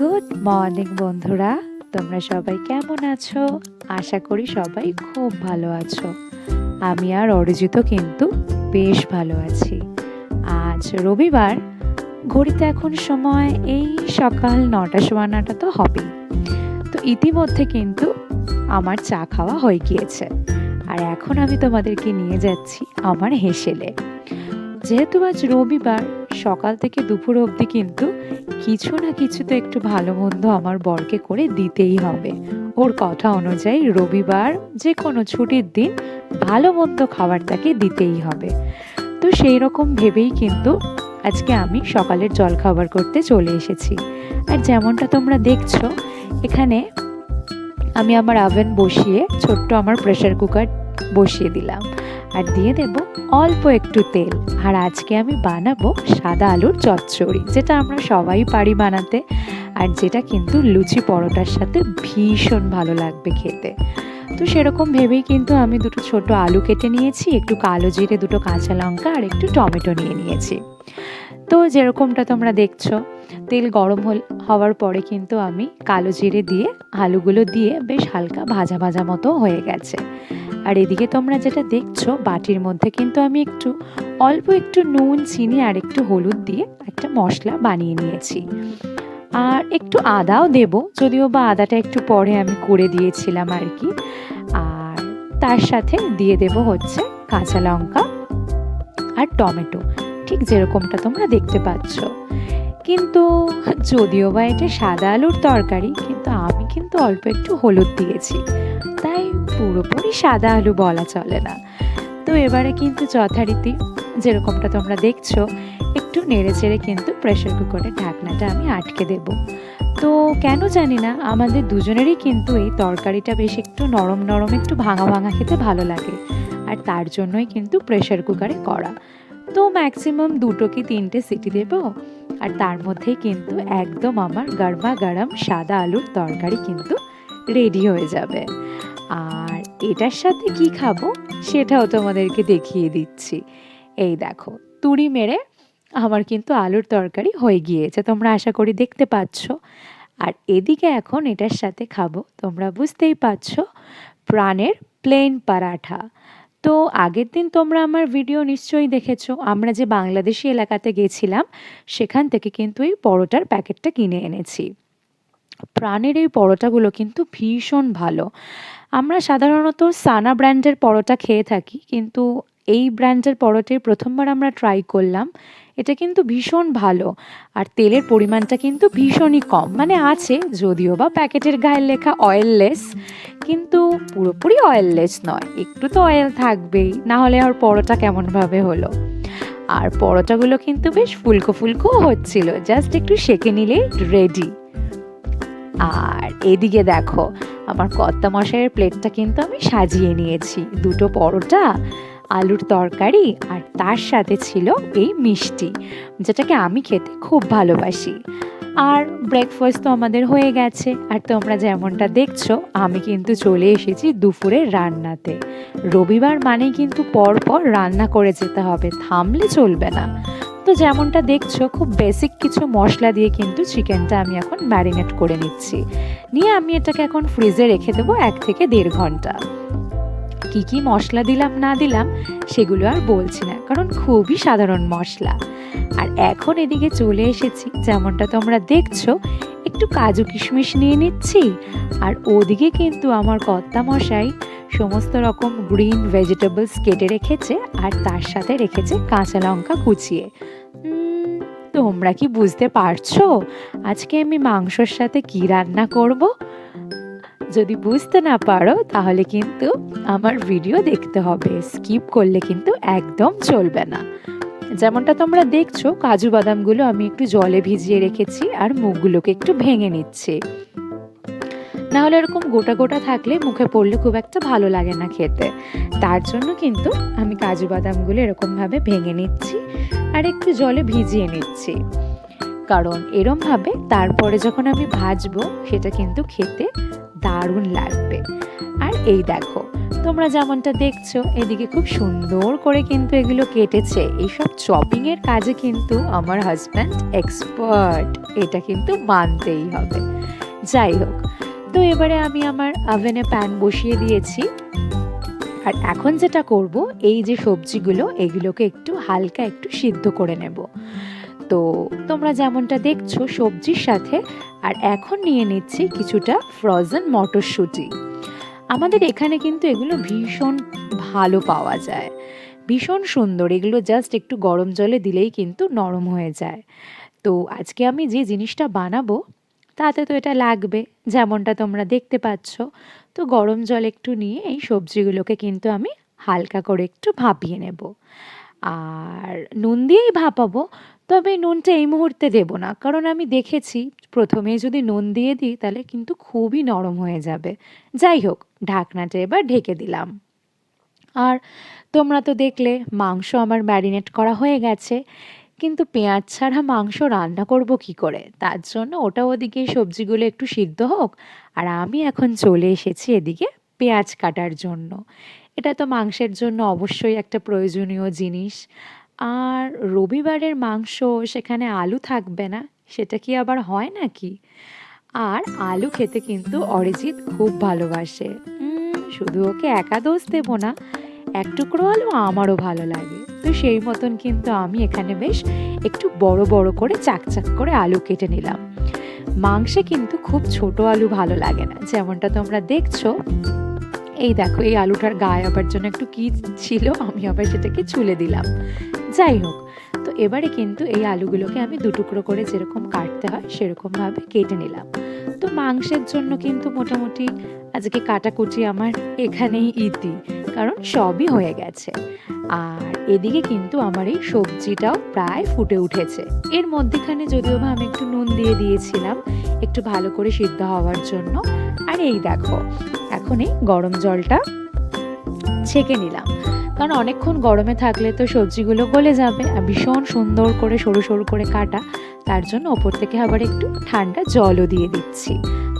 Good morning, বন্ধুরা। তোমরা সবাই কেমন আছো? আশা করি সবাই খুব ভালো আছো। আমি আর অরিজিত কিন্তু বেশ ভালো আছি। আজ রবিবার, ঘড়িতে এখন সময় এই সকাল নটা সোয়া নটা তো হবেই। তো ইতিমধ্যে কিন্তু আমার চা খাওয়া হয়ে গিয়েছে। আর এখন আমি তোমাদেরকে নিয়ে যাচ্ছি আমার হেসেলে। যেহেতু আজ রবিবার সকাল থেকে দুপুর অবধি কিন্তু কিছু না কিছু তো একটু ভালো মন্দ আমার বরকে করে দিতেই হবে। ওর কথা অনুযায়ী রবিবার যে কোনো ছুটির দিন ভালো মন্দ খাবার তাকে দিতেই হবে। তো সেই রকম ভেবেই কিন্তু আজকে আমি সকালের জল খাবার করতে চলে এসেছি। আর যেমনটা তোমরা দেখছ, এখানে আমি আমার আভেন বসিয়ে ছোট্ট আমার প্রেশার কুকার বসিয়ে দিলাম। আর দিয়ে দেব অল্প একটু তেল। আর আজকে আমি বানাবো সাদা আলুর চচ্চড়ি, যেটা আমরা সবাই পারি বানাতে। আর যেটা কিন্তু লুচি পরোটার সাথে ভীষণ ভালো লাগবে খেতে। তো সেরকম ভেবেই কিন্তু আমি দুটো ছোট আলু কেটে নিয়েছি, একটু কালো জিরে, দুটো কাঁচা লঙ্কা আর একটু টমেটো নিয়ে নিয়েছি। তো যেরকমটা তোমরা দেখছ তেল গরম হওয়ার পরে কিন্তু আমি কালো জিরে দিয়ে আলুগুলো দিয়ে বেশ হালকা ভাজা ভাজা মতো হয়ে গেছে। আর এদিকে তোমরা যেটা দেখছ, বাটির মধ্যে কিন্তু আমি একটু, অল্প একটু নুন, চিনি আর একটু হলুদ দিয়ে একটা মশলা বানিয়ে নিয়েছি। আর একটু আদাও দেব, যদিও বা আদাটা একটু পরে আমি করে দিয়েছিলাম আর কি। আর তার সাথে দিয়ে দেব হচ্ছে কাঁচা লঙ্কা আর টমেটো, ঠিক যেরকমটা তোমরা দেখতে পাচ্ছ। কিন্তু যদিও বা এটা সাদা আলুর তরকারি, কিন্তু আমি কিন্তু অল্প একটু হলুদ দিয়েছি। তাই পুরোপুরি সাদা আলু বলা চলে না। তো এবারে কিন্তু যথারীতি যেরকমটা তোমরা দেখছ, একটু নেড়ে চেড়ে কিন্তু প্রেশার কুকারের ঢাকনাটা আমি আটকে দেব। তো কেন জানি না, আমাদের দুজনেরই কিন্তু এই তরকারিটা বেশ একটু নরম নরম, একটু ভাঙা ভাঙা খেতে ভালো লাগে। আর তার জন্যই কিন্তু প্রেশার কুকারে করা তো ম্যাক্সিমাম দুটো কি তিনটে সিটি দেব? আর তার মধ্যেই কিন্তু একদম আমার গরমা গরম সাদা আলুর তরকারি কিন্তু রেডি হয়ে যাবে। আর এটার সাথে কি খাব সেটাও তোমাদেরকে দেখিয়ে দিচ্ছি। এই দেখো, তুড়ি মেরে আমার কিন্তু আলুর তরকারি হয়ে গিয়েছে, তোমরা আশা করি দেখতে পাচ্ছ। আর এদিকে এখন এটার সাথে খাব, তোমরা বুঝতেই পারছ, প্রাণের প্লেন পরাঠা। তো আগের দিন তোমরা আমার ভিডিও নিশ্চয়ই দেখেছ। আমরা যে বাংলাদেশি এলাকাতে গেছিলাম, সেখান থেকে কিন্তু এই পরোটার প্যাকেটটা কিনে এনেছি। প্রাণের এই পরোটাগুলো কিন্তু ভীষণ ভালো। আমরা সাধারণত সানা ব্র্যান্ডের পরোটা খেয়ে থাকি, কিন্তু এই ব্র্যান্ডের পরোটাই প্রথমবার আমরা ট্রাই করলাম। এটা কিন্তু ভীষণ ভালো। আর তেলের পরিমাণটা কিন্তু ভীষণই কম। মানে আছে, যদিও বা প্যাকেটের গায়ের লেখা অয়েললেস কিন্তু পুরোপুরি অয়েললেস নয়। একটু তো অয়েল থাকবেই, না হলে আর পরোটা কেমনভাবে হলো? আর পরোটাগুলো কিন্তু বেশ ফুলকো ফুলকো হচ্ছিল। জাস্ট একটু সেকে নিলেই রেডি আর এদিকে দেখো, আমার কর্তা মশাইয়ের প্লেটটা কিন্তু আমি সাজিয়ে নিয়েছি। দুটো পরোটা আলুর তরকারি আর তার সাথে ছিল এই মিষ্টি, যেটাকে আমি খেতে খুব ভালোবাসি। আর ব্রেকফাস্ট তো আমাদের হয়ে গেছে, আর তোমরা যেমনটা দেখছ, আমি কিন্তু চলে এসেছি দুপুরের রান্নাতে। রবিবার মানেই কিন্তু পরপর রান্না করে যেতে হবে, থামলে চলবে না। তো যেমনটা দেখছ, খুব বেসিক কিছু মশলা দিয়ে কিন্তু চিকেনটা আমি এখন ম্যারিনেট করে নিচ্ছি। নিয়ে আমি এটাকে এখন ফ্রিজে রেখে দেবো এক থেকে দেড় ঘণ্টা। কি কি মশলা দিলাম, না দিলাম, সেগুলো আর বলছি না, কারণ খুবই সাধারণ মশলা। আর এখন এদিকে চলে এসেছি, যেমনটা তোমরা দেখছ, একটু কাজু কিশমিশ নিয়ে নিচ্ছি, আর ওদিকে কিন্তু আমার কর্তা মশাই সমস্ত রকম গ্রিন ভেজিটেবলস কেটে রেখেছে, আর তার সাথে রেখেছে কাঁচা লঙ্কা কুচিয়ে। তোমরা কি বুঝতে পারছ? আজকে আমি মাংসর সাথে কি রান্না করব? যদি বুঝতে না পারো, তাহলে কিন্তু আমার ভিডিও দেখতে হবে। স্কিপ করলে কিন্তু একদম চলবে না। যেমনটা তোমরা দেখছ, কাজু বাদামগুলো আমি একটু জলে ভিজিয়ে রেখেছি আর মুখগুলোকে একটু ভেঙে নিচ্ছি। না হলে এরকম গোটা গোটা থাকলে মুখে পড়লে খুব একটা ভালো লাগে না খেতে। তার জন্য কিন্তু আমি কাজু বাদামগুলো এরকমভাবে ভেঙে নিচ্ছি আর একটু জলে ভিজিয়ে নিচ্ছি। কারণ এরমভাবে তারপরে যখন আমি ভাজবো, সেটা কিন্তু খেতে দারুণ লাগবে। আর এই দেখো, তোমরা যেমনটা দেখছ, এদিকে খুব সুন্দর করে কিন্তু এগুলো কেটেছে। এইসব চপিংয়ের কাজে কিন্তু আমার হাজব্যান্ড এক্সপার্ট এটা কিন্তু মানতেই হবে। যাই হোক, তো এবারে আমি আমার ওভেনে প্যান বসিয়ে দিয়েছি। আর এখন যেটা করব, এই যে সবজিগুলো, এগুলোকে একটু হালকা একটু সিদ্ধ করে নেব। তো তোমরা যেমনটা দেখছ সবজির সাথে, আর এখন নিয়ে নিচ্ছি কিছুটা ফ্রোজেন মটরশুঁটি। আমাদের এখানে কিন্তু এগুলো ভীষণ ভালো পাওয়া যায়। ভীষণ সুন্দর, এগুলো জাস্ট একটু গরম জলে দিলেই কিন্তু নরম হয়ে যায়। তো আজকে আমি যে জিনিসটা বানাবো, তাতে তো এটা লাগবে, যেমনটা তোমরা দেখতে পাচ্ছ। তো গরম জল একটু নিয়ে এই সবজিগুলোকে কিন্তু আমি হালকা করে একটু ভাপিয়ে নেব। আর নুন দিয়েই ভাপাবো তবে নুনটা এই মুহূর্তে দেব না। কারণ আমি দেখেছি প্রথমে যদি নুন দিয়ে দিই, তাহলে কিন্তু খুবই নরম হয়ে যাবে। যাই হোক, ঢাকনাটা এবার ঢেকে দিলাম। আর তোমরা তো দেখলে, মাংস আমার ম্যারিনেট করা হয়ে গেছে। কিন্তু পেঁয়াজ ছাড়া মাংস রান্না করব কি করে? তার জন্য ওটা ওদিকে সবজিগুলো একটু সিদ্ধ হোক। আর আমি এখন চলে এসেছি এদিকে পেঁয়াজ কাটার জন্য। এটা তো মাংসের জন্য অবশ্যই একটা প্রয়োজনীয় জিনিস। আর রবিবারের মাংস সেখানে আলু থাকবে না, সেটা কি আবার হয় নাকি? আর আলু খেতে কিন্তু অরিজিৎ খুব ভালোবাসে। শুধু ওকে একা দোষ দেবো না, এক টুকরো আলু আমারও ভালো লাগে। তো সেই মতন কিন্তু আমি এখানে বেশ একটু বড় বড় করে চাকচাক করে আলু কেটে নিলাম। মাংসে কিন্তু খুব ছোট আলু ভালো লাগে না, যেমনটা তোমরা দেখছ। এই দেখো, এই আলুটার গায়ে আবার জন্য একটু কি ছিল, আমি আবার সেটাকে ছুলে দিলাম। যাই হোক, তো এবারে কিন্তু এই আলুগুলোকে আমি দু টুকরো করে যেরকম কাটতে হয়, সেরকমভাবে কেটে নিলাম। তো মাংসের জন্য কিন্তু মোটামুটি আজকে কাটাকুটি আমার এখানেই ইতি, কারণ সবই হয়ে গেছে। আর এদিকে কিন্তু আমার এই সবজিটাও প্রায় ফুটে উঠেছে। এর মধ্যেখানে যদিও বা আমি একটু নুন দিয়ে দিয়েছিলাম, একটু ভালো করে সিদ্ধ হওয়ার জন্য। আর এই দেখো এখন এই গরম জলটা ছেঁকে নিলাম। কারণ অনেকক্ষণ গরমে থাকলে তো সবজিগুলো গলে যাবে আর ভীষণ সুন্দর করে সরু সরু করে কাটা, তার জন্য ওপর থেকে আবার একটু ঠান্ডা জলও দিয়ে দিচ্ছি।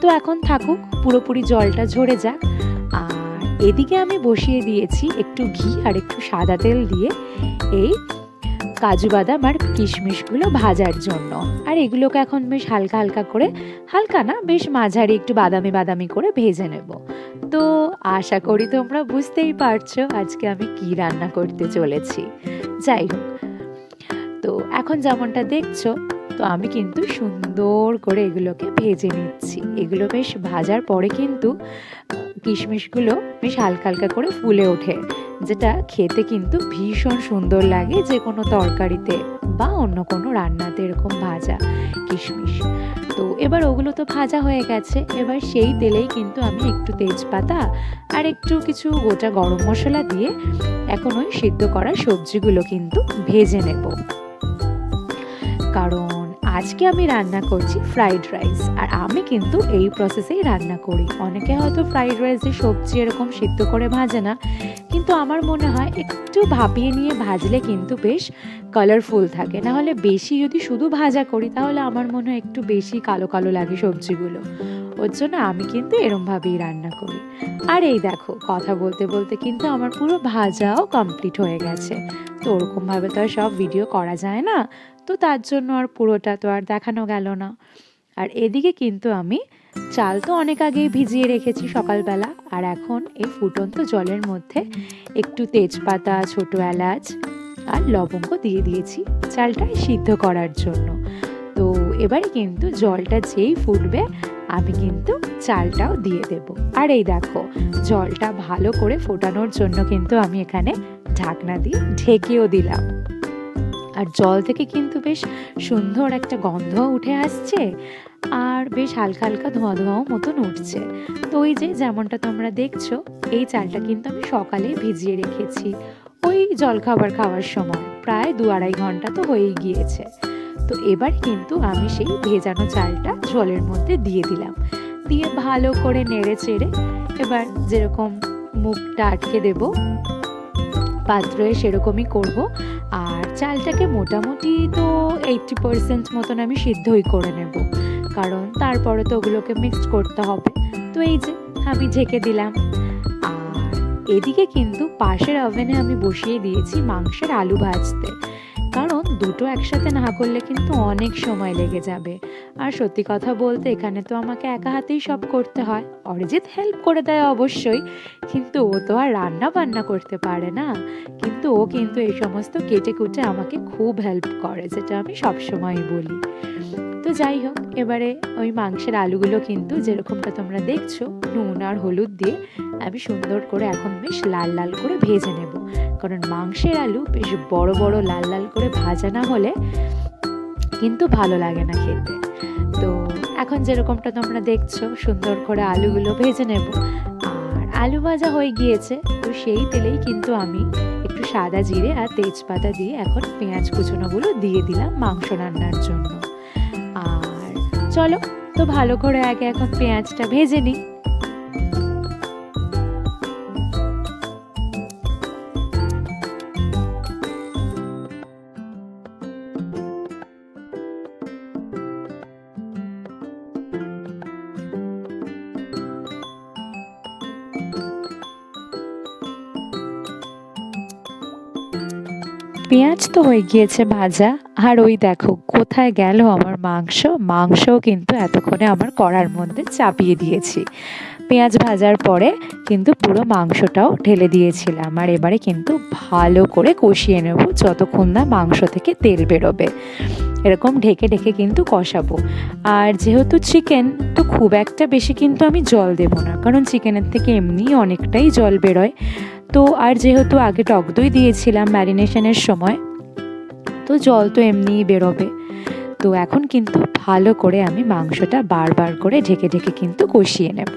তো এখন থাকুক, পুরোপুরি জলটা ঝরে যাক। আর এদিকে আমি বসিয়ে দিয়েছি একটু ঘি আর একটু সাদা তেল দিয়ে এই কাজু বাদাম আর কিশমিশগুলো ভাজার জন্য। আর এগুলোকে এখন বেশ হালকা হালকা করে, হালকা না, বেশ মাঝারি একটু বাদামি বাদামি করে ভেজে নেব। তো আশা করি তোমরা বুঝতেই পারছ আজকে আমি কি রান্না করতে চলেছি। যাই হোক, তো এখন যেমনটা দেখছ, তো আমি কিন্তু সুন্দর করে এগুলোকে ভেজে নিচ্ছি। এগুলো বেশ ভাজার পরে কিন্তু কিশমিশগুলো বেশ হালকা হালকা করে ফুলে ওঠে। যেটা খেতে কিন্তু ভীষণ সুন্দর লাগে যে কোনো তরকারিতে বা অন্য কোনো রান্নাতে এরকম ভাজা কিশমিশ। তো এবার ওগুলো তো ভাজা হয়ে গেছে। এবার সেই তেলেই কিন্তু আমি একটু তেজপাতা আর একটু কিছু গোটা গরম মশলা দিয়ে এখন ওই সিদ্ধ করা সবজিগুলো কিন্তু ভেজে নেব। কারণ আজকে আমি রান্না করছি ফ্রাইড রাইস আর আমি কিন্তু এই প্রসেসেই রান্না করি। অনেকে হয়তো ফ্রাইড রাইসে সবজি এরকম সিদ্ধ করে ভাজে না, কিন্তু আমার মনে হয় একটু ভাপিয়ে নিয়ে ভাজলে কিন্তু বেশ কালারফুল থাকে। না হলে বেশি যদি শুধু ভাজা করি, তাহলে আমার মনে হয় একটু বেশি কালো কালো লাগে সবজিগুলো। ওর জন্য আমি কিন্তু এরমভাবেই রান্না করি। আর এই দেখো, কথা বলতে বলতে কিন্তু আমার পুরো ভাজাও কমপ্লিট হয়ে গেছে। তো ওরকমভাবে তো আর সব ভিডিও করা যায় না। তো তার জন্য আর পুরোটা তো আর দেখানো গেল না। আর এদিকে কিন্তু আমি চাল তো অনেক আগেই ভিজিয়ে রেখেছি সকালবেলা, আর এখন এই ফুটন্ত জলের মধ্যে একটু তেজপাতা, ছোটো এলাচ আর লবঙ্গ দিয়ে দিয়েছি চালটা সিদ্ধ করার জন্য। তো এবারে কিন্তু জলটা যেই ফুটবে, আমি কিন্তু চালটাও দিয়ে দেব। আর এই দেখো, জলটা ভালো করে ফোটানোর জন্য কিন্তু আমি এখানে ঢাকনা দিয়ে ঢেকেও দিলাম। আর জল থেকে কিন্তু বেশ সুন্দর একটা গন্ধ উঠে আসছে আর বেশ হালকা হালকা ধোঁয়া ধোঁয়াও মতন উঠছে। তো ওই যে যেমনটা তোমরা দেখছ, এই চালটা কিন্তু আমি সকালে ভিজিয়ে রেখেছি। ওই জলখাবার খাওয়ার সময়, প্রায় দু আড়াই ঘণ্টা তো হয়েই গিয়েছে। তো এবার কিন্তু আমি সেই ভেজানো চালটা জলের মধ্যে দিয়ে দিলাম। দিয়ে ভালো করে নেড়ে চেড়ে এবার যেরকম মুখটা আটকে দেব, পাত্রে সেরকমই করব। চালটাকে মোটামুটি তো এইটটি পার্সেন্ট মতন আমি সিদ্ধই করে নেব। কারণ তারপরে তো ওগুলোকে মিক্সড করতে হবে। তো এই যে, আমি ঢেকে দিলাম। আর এদিকে কিন্তু পাশের ওভেনে আমি বসিয়ে দিয়েছি মাংসের আলু ভাজতে। কারণ দুটো একসাথে না করলে কিন্তু অনেক সময় লেগে যাবে। আর সত্যি কথা বলতে এখানে তো আমাকে একা হাতেই সব করতে হয়। অরিজিৎ হেল্প করে দেয় অবশ্যই, কিন্তু ও তো আর রান্না বান্না করতে পারে না। কিন্তু ও কিন্তু এই সমস্ত কেটে কুটে আমাকে খুব হেল্প করে, যেটা আমি সবসময়ই বলি। তো যাই হোক, এবারে ওই মাংসের আলুগুলো কিন্তু যেরকমটা তোমরা দেখছ, নুন আর হলুদ দিয়ে আমি সুন্দর করে এখন বেশ লাল লাল করে ভেজে নেব। কারণ মাংসের আলু বেশ বড় বড় লাল লাল করে ভাজা না হলে কিন্তু ভালো লাগে না খেতে। তো এখন যেরকমটা তোমরা দেখছ, সুন্দর করে আলুগুলো ভেজে নেব। আর আলু ভাজা হয়ে গিয়েছে, তো সেই তেলেই কিন্তু আমি একটু সাদা জিরে আর তেজপাতা দিয়ে এখন পেঁয়াজ কুচনোগুলো দিয়ে দিলাম মাংস রান্নার জন্য। চলো তো ভালো করে আগে এখন পেঁয়াজটা ভেজে নিই। পেঁয়াজ তো হয়ে গিয়েছে ভাজা। আর ওই দেখো, কোথায় গেল আমার মাংস? মাংসও কিন্তু এতক্ষণে আমার কড়ার মধ্যে চাপিয়ে দিয়েছি। পেঁয়াজ ভাজার পরে কিন্তু পুরো মাংসটাও ঢেলে দিয়েছিলাম। আর এবারে কিন্তু ভালো করে কষিয়ে নেব যতক্ষণ না মাংস থেকে তেল বেরোবে। এরকম ঢেকে ঢেকে কিন্তু কষাবো। আর যেহেতু চিকেন, তো খুব একটা বেশি কিন্তু আমি জল দেবো না। কারণ চিকেনের থেকে এমনি অনেকটাই জল বেরোয়। তো আর যেহেতু আগে টক দই দিয়েছিলাম ম্যারিনেশনের সময়, তো জল তো এমনিই বেরোবে। তো এখন কিন্তু ভালো করে আমি মাংসটা বারবার করে ঢেকে ঢেকে কিন্তু কষিয়ে নেব।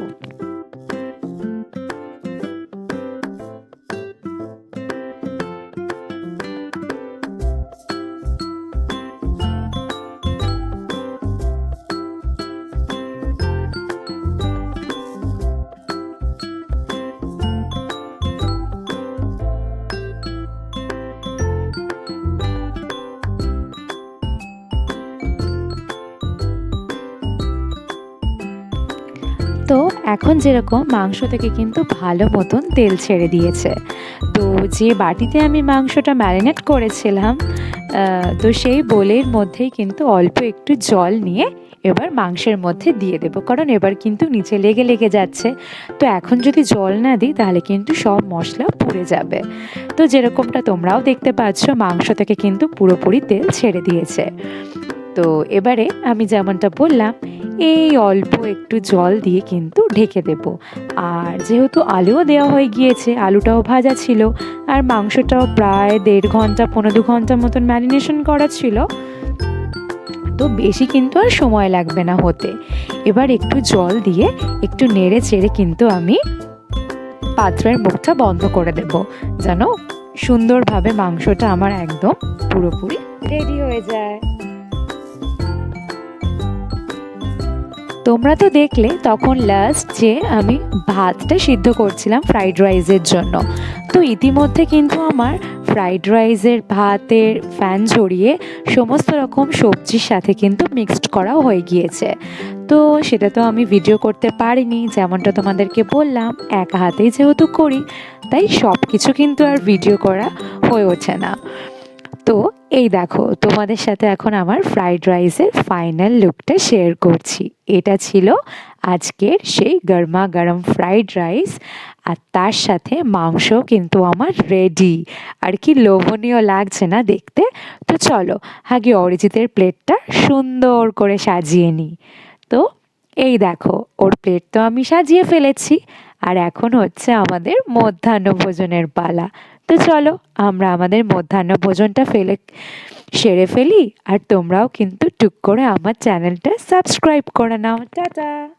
এখন যেরকম মাংস থেকে কিন্তু ভালো মতন তেল ছেড়ে দিয়েছে। তো যে বাটিতে আমি মাংসটা ম্যারিনেট করেছিলাম তো সেই বোলের মধ্যেই কিন্তু অল্প একটু জল নিয়ে এবার মাংসের মধ্যে দিয়ে দেবো। কারণ এবার কিন্তু নিচে লেগে লেগে যাচ্ছে। তো এখন যদি জল না দিই, তাহলে কিন্তু সব মশলা পুড়ে যাবে। তো যেরকমটা তোমরাও দেখতে পাচ্ছ, মাংস থেকে কিন্তু পুরোপুরি তেল ছেড়ে দিয়েছে। তো এবারে আমি যেমনটা বললাম, এই অল্প একটু জল দিয়ে কিন্তু ঢেকে দেব। আর যেহেতু আলুও দেওয়া হয়ে গিয়েছে, আলুটাও ভাজা ছিল, আর মাংসটাও প্রায় দেড় ঘণ্টা, পনেরো দু ঘণ্টা মতন ম্যারিনেশন করা ছিল, তো বেশি কিন্তু আর সময় লাগবে না হতে। এবার একটু জল দিয়ে একটু নেড়ে চেড়ে কিন্তু আমি পাত্রের মুখটা বন্ধ করে দেব, যেন সুন্দরভাবে মাংসটা আমার একদম পুরোপুরি রেডি হয়ে যায়। তোমরা তো দেখলে, তখন লাস্ট যে আমি ভাতটা সিদ্ধ করছিলাম ফ্রাইড রাইসের জন্য। তো ইতিমধ্যে কিন্তু আমার ফ্রাইড রাইসের ভাতের ফ্যান ঝরিয়ে সমস্ত রকম সবজির সাথে কিন্তু মিক্সড করাও হয়ে গিয়েছে। তো সেটা তো আমি ভিডিও করতে পারিনি, যেমনটা তোমাদেরকে বললাম, এক হাতেই যেহেতু করি, তাই সব কিছু কিন্তু আর ভিডিও করা হয়ে ওঠে না। তো এই দেখো, তোমাদের সাথে এখন আমার ফ্রাইড রাইসের ফাইনাল লুকটা শেয়ার করছি। এটা ছিল আজকের সেই গরমা গরম ফ্রাইড রাইস আর তার সাথে মাংস কিন্তু আমার রেডি আর কি লোভনীয় লাগছে না দেখতে? তো চলো, আগে অরিজিতের প্লেটটা সুন্দর করে সাজিয়ে নিই। তো এই দেখো, ওর প্লেট তো আমি সাজিয়ে ফেলেছি। আর এখন হচ্ছে আমাদের মধ্যাহ্ন ভোজনের পালা। তো চলো, আমরা আমাদের মধ্যাহ্ন ভোজনটা ফেলে, সেরে ফেলি, আর তোমরাও কিন্তু টুক করে আমার চ্যানেলটা সাবস্ক্রাইব করে নাও। টাটা!